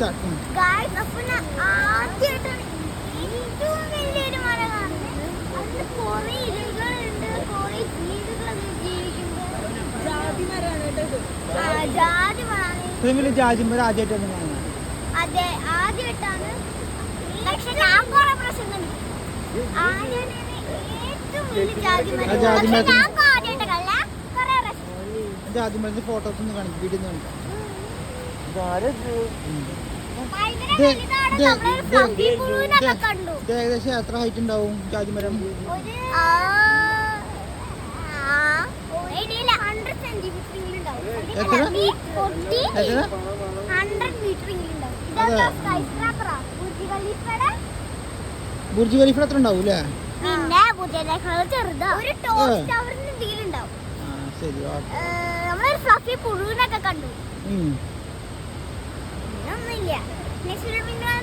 Start ആദ്യമായിട്ടാണ് ഏറ്റവും വലിയൊരു മല കാണുന്നത് അതിൽ കുറെ ഇലകളുണ്ട് കുറെ ജീവികളൊക്കെ ജീവിക്കുന്നുണ്ട്. ജാതി മരമാണ് കേട്ടോ ജാജിമര ആദ്യമായിട്ടാണ് കാണുന്നത് അതെ ആദ്യമായിട്ടാണ്. പക്ഷെ ഞാൻ കുറെ പ്രശ്നം ആദ്യമായിട്ടാണ് ഏറ്റവും വലിയ ജാതി മരം ആ ജാതി പക്ഷെ മരത്തിന്- ഞാൻ ആദ്യമായിട്ട് കല്ല കുറെ പ്രശ്നം. ജാജിമരത്തിന്റെ ഫോട്ടോസ് ഒന്ന് കാണിക്കും വീട്ടിൽ നിന്ന് ഏകദേശം എത്ര ഹൈറ്റ് ഉണ്ടാവും ജാജിമരം ഒരു ആ, ആ, ഇടയിൽ 100 centimeter ഉണ്ടാവും. എത്ര? എത്ര? 100 meter ഉണ്ടാവും. അതെ. ഇതൊക്കെ skyscraper ആ. ബുർജ് ഖലീഫ എത്ര ഉണ്ടാവും അല്ലേ? പിന്നെ ചെറുതാ. ഒരു ടോപ്പ് ടവറിന് ആ ശരി ഓക്കെ. ഏഹ്, നമ്മളൊരു ഫ്ലഫി പുഴുവിനൊക്കെ കണ്ടു. Next video,